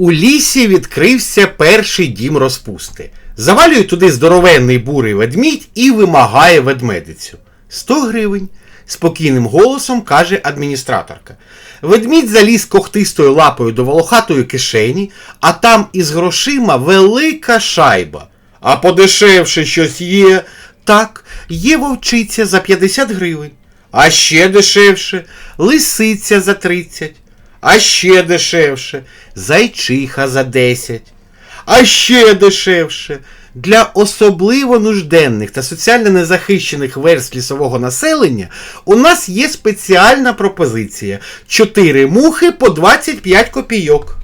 У лісі відкрився перший дім розпусти. Завалює туди здоровенний бурий ведмідь і вимагає ведмедицю. 100 гривень. спокійним голосом каже адміністраторка. Ведмідь заліз когтистою лапою до волохатої кишені, а там із грошима велика шайба. А подешевше щось є. Так, є вовчиця за 50 гривень. А ще дешевше лисиця за 30. А ще дешевше зайчиха за 10. А ще дешевше для особливо нужденних та соціально незахищених верств лісового населення у нас є спеціальна пропозиція: 4 мухи по 25 копійок.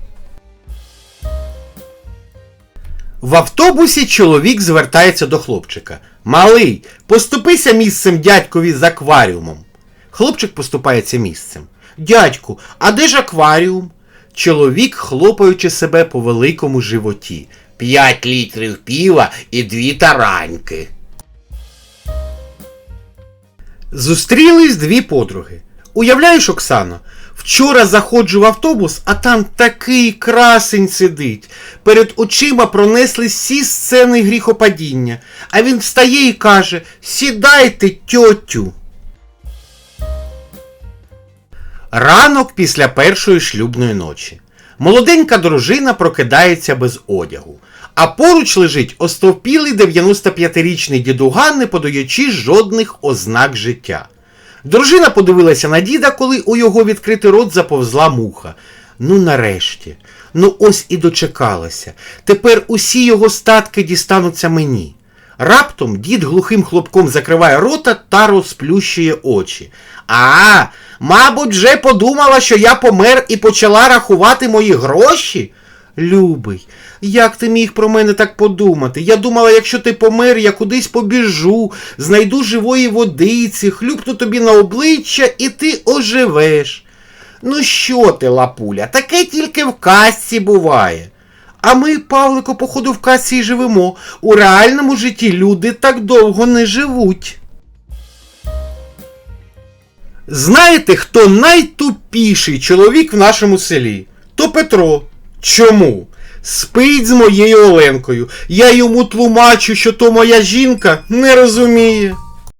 В автобусі чоловік звертається до хлопчика. Малий, поступися місцем дядькові з акваріумом. Хлопчик поступається місцем. Дядьку, а де ж акваріум? Чоловік, хлопаючи себе по великому животі. П'ять літрів піва і дві тараньки. Зустрілись дві подруги. Уявляєш, Оксано, вчора заходжу в автобус, а там такий красень сидить. Перед очима пронесли всі сцени гріхопадіння. А він встає і каже: Сідайте, тьотю. Ранок після першої шлюбної ночі. Молоденька дружина прокидається без одягу, а поруч лежить остовпілий 95-річний дідуган, не подаючи жодних ознак життя. Дружина подивилася на діда, коли у його відкритий рот заповзла муха. Ну, нарешті, ну ось і дочекалася. Тепер усі його статки дістануться мені. Раптом дід глухим хлопком закриває рота та розплющує очі. А, мабуть, вже подумала, що я помер і почала рахувати мої гроші. Любий, як ти міг про мене так подумати? Я думала, якщо ти помер, я кудись побіжу, знайду живої водиці, хлюпну тобі на обличчя, і ти оживеш. Ну що ти, лапуля, таке тільки в казці буває. А ми, Павлико, походу, в касі й живемо. У реальному житті люди так довго не живуть. Знаєте, хто найтупіший чоловік в нашому селі? То Петро. Чому? Спить з моєю Оленкою. Я йому тлумачу, що то моя жінка не розуміє.